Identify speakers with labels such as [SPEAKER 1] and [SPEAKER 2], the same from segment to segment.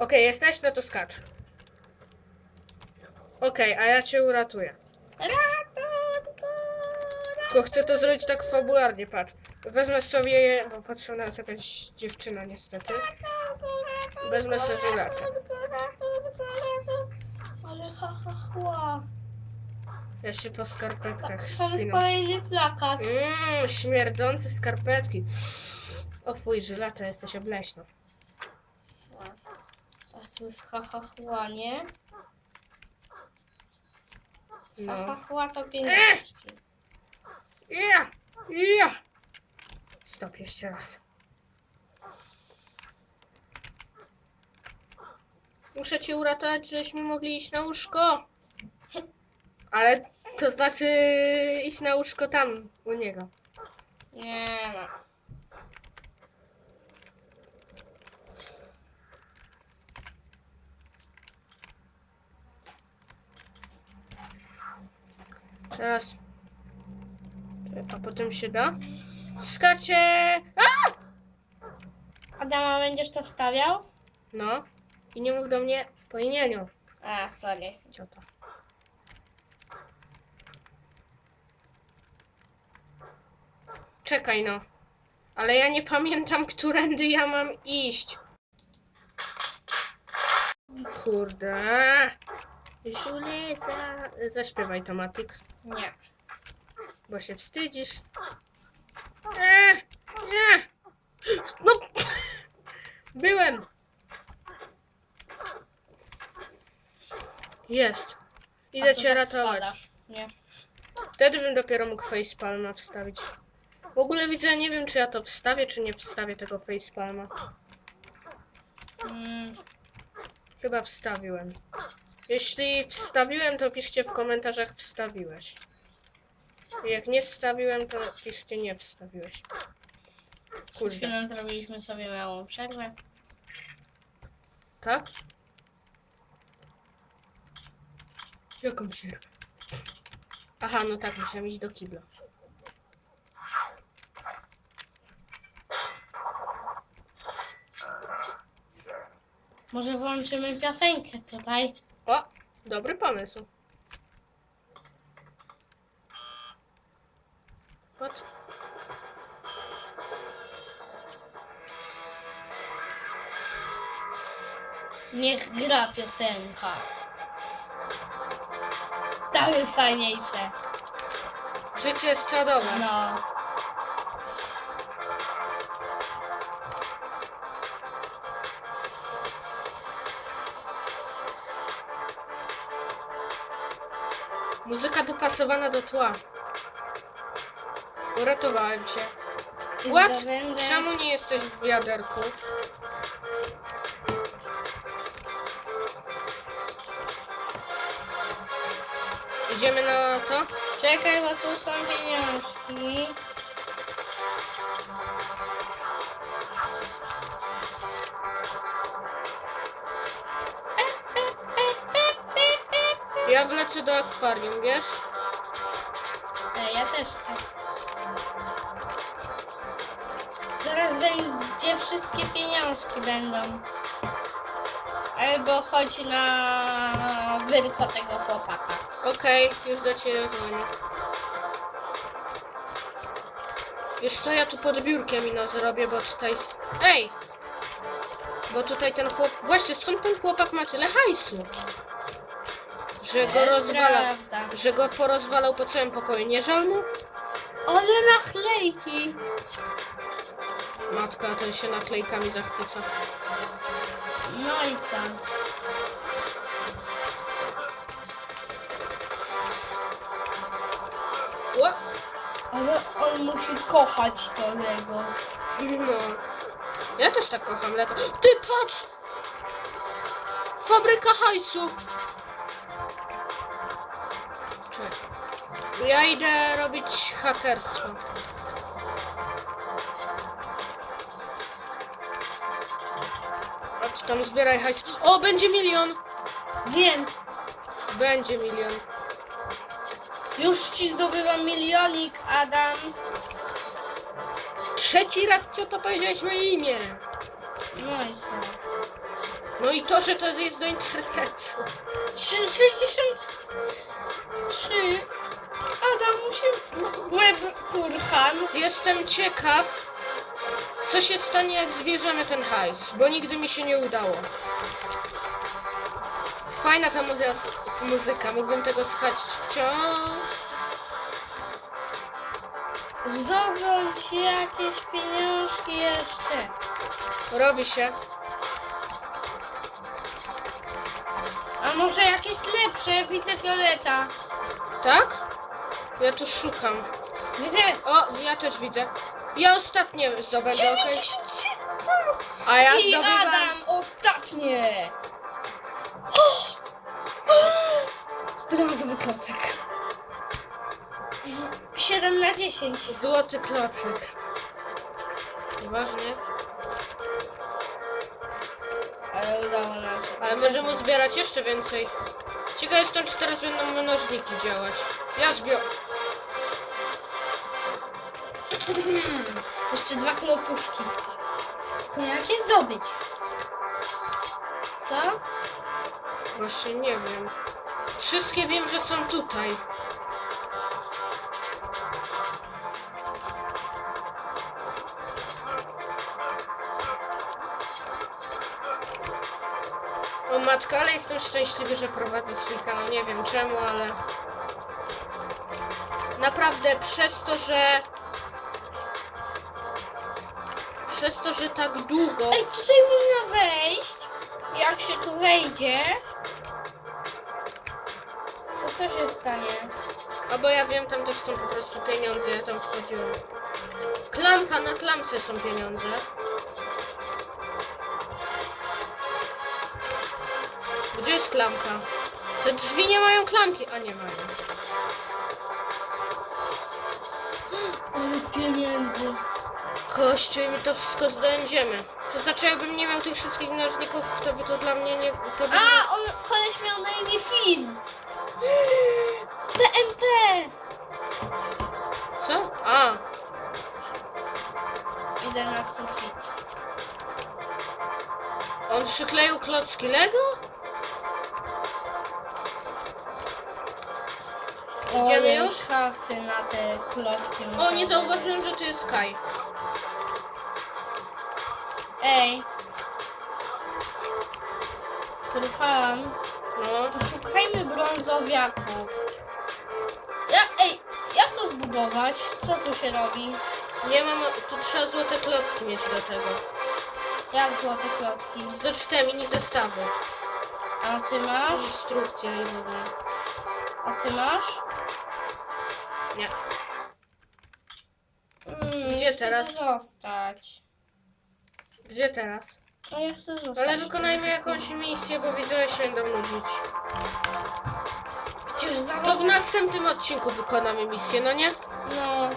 [SPEAKER 1] Okej, jesteś? No to skacz. Okej, a ja cię uratuję.
[SPEAKER 2] Ratunku!
[SPEAKER 1] Tylko chcę to zrobić tak fabularnie, patrz. Wezmę sobie, bo patrzę na nas jakaś dziewczyna niestety.
[SPEAKER 2] Ratunku, ratunku,
[SPEAKER 1] Wezmę sobie żelakę.
[SPEAKER 2] ratunku, ratunku, ratunku. Ale ha, ha, chła.
[SPEAKER 1] Ja się po skarpetkach
[SPEAKER 2] Tam jest kolejny plakat.
[SPEAKER 1] Mmm, śmierdzące skarpetki. O fuj, żylata, jesteś obleśna.
[SPEAKER 2] A tu jest ha, ha, chła, nie? Ha, ha,
[SPEAKER 1] No.
[SPEAKER 2] chła to pieniążki.
[SPEAKER 1] Ja! Ja! Stop, jeszcze raz. Muszę cię uratować, żebyśmy mogli iść na łóżko. Ale to znaczy iść na łóżko tam, u niego.
[SPEAKER 2] Nie no.
[SPEAKER 1] Teraz. A potem się da? Skacie! A!
[SPEAKER 2] Adama, będziesz to wstawiał?
[SPEAKER 1] No. I nie mów do mnie po imieniu,
[SPEAKER 2] A, sorry.
[SPEAKER 1] ciota. Czekaj no. Ale ja nie pamiętam, którędy ja mam iść. Kurde. Żulesa. Zaśpiewaj to, Matik,
[SPEAKER 2] Nie.
[SPEAKER 1] bo się wstydzisz. Eee, nie. No. Byłem. Jest. Idę
[SPEAKER 2] A tu
[SPEAKER 1] cię
[SPEAKER 2] tak
[SPEAKER 1] ratować.
[SPEAKER 2] spadasz. Nie.
[SPEAKER 1] Wtedy bym dopiero mógł facepalma wstawić. W ogóle widzę, nie wiem czy ja to wstawię, czy nie wstawię tego facepalma.
[SPEAKER 2] Mm,
[SPEAKER 1] Chyba wstawiłem. Jeśli wstawiłem, to piszcie w komentarzach wstawiłeś. Jak nie wstawiłem, to piszcie nie wstawiłeś.
[SPEAKER 2] przed
[SPEAKER 1] Kurde.
[SPEAKER 2] chwilą zrobiliśmy sobie małą przerwę.
[SPEAKER 1] Tak? Jaką przerwę? Aha, no tak, musiałem iść do kibla.
[SPEAKER 2] Może włączymy piosenkę tutaj?
[SPEAKER 1] O, dobry pomysł. What?
[SPEAKER 2] Niech gra piosenka. Jest fajniejsze.
[SPEAKER 1] Życie jest czadowe.
[SPEAKER 2] No.
[SPEAKER 1] Muzyka dopasowana do tła. Uratowałem się. What?
[SPEAKER 2] zdobędę-
[SPEAKER 1] Czemu nie jesteś w wiaderku? Idziemy na to?
[SPEAKER 2] Czekaj, bo tu są pieniążki.
[SPEAKER 1] Ja wlecę do akwarium, wiesz?
[SPEAKER 2] E, ja też chcę. Zaraz będzie wszystkie pieniążki będą. Albo chodź na wyrko tego chłopaka.
[SPEAKER 1] Okej, już do ciebie dzwonię. Wiesz co, ja tu pod biurkiem ino zrobię, bo tutaj... Ej! Bo tutaj ten chłop... Właśnie, skąd ten chłopak ma tyle hajsu? Że go
[SPEAKER 2] jest
[SPEAKER 1] rozwala...
[SPEAKER 2] prawda.
[SPEAKER 1] Że go porozwalał po całym pokoju. Nie żal mu?
[SPEAKER 2] Ale naklejki!
[SPEAKER 1] Matka, ten się naklejkami zachwyca.
[SPEAKER 2] No i co?
[SPEAKER 1] Ła!
[SPEAKER 2] Ale on musi kochać to Lego.
[SPEAKER 1] No. Ja też tak kocham Lego. Ty patrz! Fabryka hajsu! Ja idę robić hakerstwo. Chodź tam zbieraj hajs. O, będzie milion!
[SPEAKER 2] Wiem,
[SPEAKER 1] Będzie milion.
[SPEAKER 2] już ci zdobywam milionik, Adam.
[SPEAKER 1] Trzeci raz co to powiedziałeś moje imię.
[SPEAKER 2] No i co?
[SPEAKER 1] No i to, że to jest do internetu.
[SPEAKER 2] Trzy- 63. Adam musi... Łeb kurhan.
[SPEAKER 1] Jestem ciekaw, co się stanie, jak zbierzemy ten hajs, bo nigdy mi się nie udało. Fajna ta muzyka, muzyka. mógłbym tego słuchać wciąż.
[SPEAKER 2] Zdobył się jakieś pieniążki jeszcze.
[SPEAKER 1] Robi się.
[SPEAKER 2] A może jakieś lepsze? Widzę fioleta.
[SPEAKER 1] Tak? Ja tu szukam.
[SPEAKER 2] Widzę...
[SPEAKER 1] O, ja też widzę. Ja ostatnie zdobędę, okej?
[SPEAKER 2] 93.
[SPEAKER 1] A ja
[SPEAKER 2] I
[SPEAKER 1] zdobywam...
[SPEAKER 2] Adam ostatnie. Brązowy klocek. 7 na 10.
[SPEAKER 1] Złoty klocek. Nieważne.
[SPEAKER 2] Ale udało nam się.
[SPEAKER 1] Ale możemy zbierać jeszcze więcej. Ciekaw jestem, czy teraz będą mnożniki działać. Ja zbiorę.
[SPEAKER 2] Jeszcze dwa klocuszki. Tylko jak je zdobyć? Co?
[SPEAKER 1] Właśnie nie wiem. Wszystkie wiem, że są tutaj. O matko, ale jestem szczęśliwy, że prowadzę swój kanał. Nie wiem czemu, ale... Naprawdę przez to, że... Przez to, że tak długo...
[SPEAKER 2] Ej, tutaj można wejść. Jak się tu wejdzie, to co się stanie?
[SPEAKER 1] A bo ja wiem, tam też są po prostu pieniądze, ja tam wchodziłem. Klamka, na klamce są pieniądze. Gdzie jest klamka? Te drzwi nie mają klamki, a nie mają.
[SPEAKER 2] Pieniędzy.
[SPEAKER 1] Kościół i my to wszystko zdobędziemy. To znaczy, jakbym nie miał tych wszystkich mnożników, to by to dla mnie nie... To by...
[SPEAKER 2] A, on, koleś miał na imię film. PMP.
[SPEAKER 1] Co? A,
[SPEAKER 2] Idę na sufit.
[SPEAKER 1] on przykleił klocki Lego? Idziemy już?
[SPEAKER 2] kasy na te klocki.
[SPEAKER 1] O, nie zauważyłem, że tu jest Sky.
[SPEAKER 2] Ej. Kurhan.
[SPEAKER 1] No.
[SPEAKER 2] Szukajmy brązowiaków. Jak, ej, jak to zbudować? Co tu się robi?
[SPEAKER 1] Nie mam, tu trzeba złote klocki mieć do tego.
[SPEAKER 2] Jak złote klocki?
[SPEAKER 1] Znaczy te mini zestawy.
[SPEAKER 2] A ty masz?
[SPEAKER 1] Instrukcja i w ogóle.
[SPEAKER 2] A ty masz?
[SPEAKER 1] Nie.
[SPEAKER 2] Mm,
[SPEAKER 1] Gdzie
[SPEAKER 2] chcę
[SPEAKER 1] teraz?
[SPEAKER 2] tu zostać.
[SPEAKER 1] Gdzie teraz?
[SPEAKER 2] A ja chcę zostać.
[SPEAKER 1] Ale wykonajmy jakąś misję, bo widzę, że się będą nudzić.
[SPEAKER 2] Już
[SPEAKER 1] To w następnym odcinku wykonamy misję, no nie?
[SPEAKER 2] No.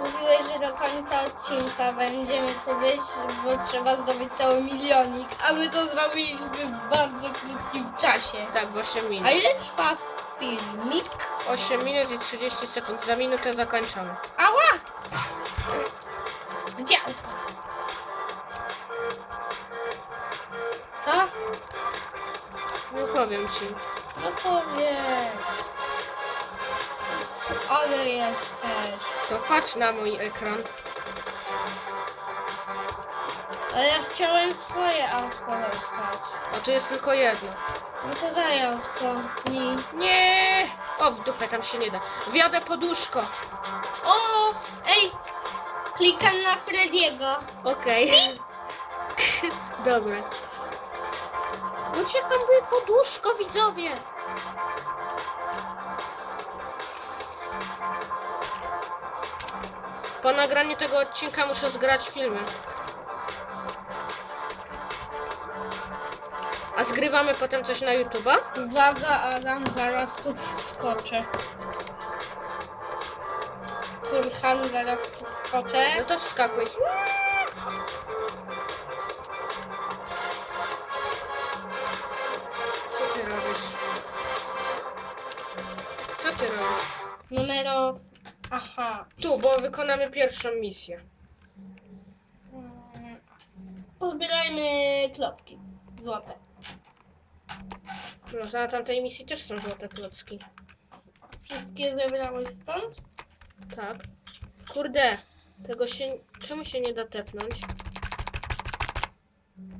[SPEAKER 2] Mówiłeś, że do końca odcinka będziemy tu być, bo trzeba zdobyć cały milionik, a my to zrobiliśmy w bardzo krótkim czasie.
[SPEAKER 1] Tak, w 8
[SPEAKER 2] A
[SPEAKER 1] minut.
[SPEAKER 2] ile trwa filmik?
[SPEAKER 1] 8 minut i 30 sekund. Za minutę zakończamy.
[SPEAKER 2] Ała! Gdzie autko? Co?
[SPEAKER 1] Nie powiem ci.
[SPEAKER 2] No powiedz. Ale jesteś.
[SPEAKER 1] To patrz na mój ekran.
[SPEAKER 2] Ale ja chciałem swoje autko dostać.
[SPEAKER 1] A tu jest tylko jedno.
[SPEAKER 2] No to daj autko mi.
[SPEAKER 1] Nie! O, w dupę tam się nie da. Wjadę poduszko.
[SPEAKER 2] O! Ej! Klikam na Frediego.
[SPEAKER 1] Okej. Dobra. Uciekam, by poduszko, widzowie. Po nagraniu tego odcinka muszę zgrać filmy. A zgrywamy potem coś na YouTube'a?
[SPEAKER 2] Uwaga, Adam, zaraz tu wskoczę. Kurhan, zaraz tu wskoczę.
[SPEAKER 1] No to wskakuj. Co ty robisz? Co ty robisz?
[SPEAKER 2] Numero... Aha.
[SPEAKER 1] Tu, bo wykonamy pierwszą misję.
[SPEAKER 2] Pozbierajmy klocki. Złote.
[SPEAKER 1] No, na tamtej misji też są złote klocki.
[SPEAKER 2] Wszystkie zebrałeś stąd?
[SPEAKER 1] Tak. Kurde, tego się... Czemu się nie da tepnąć?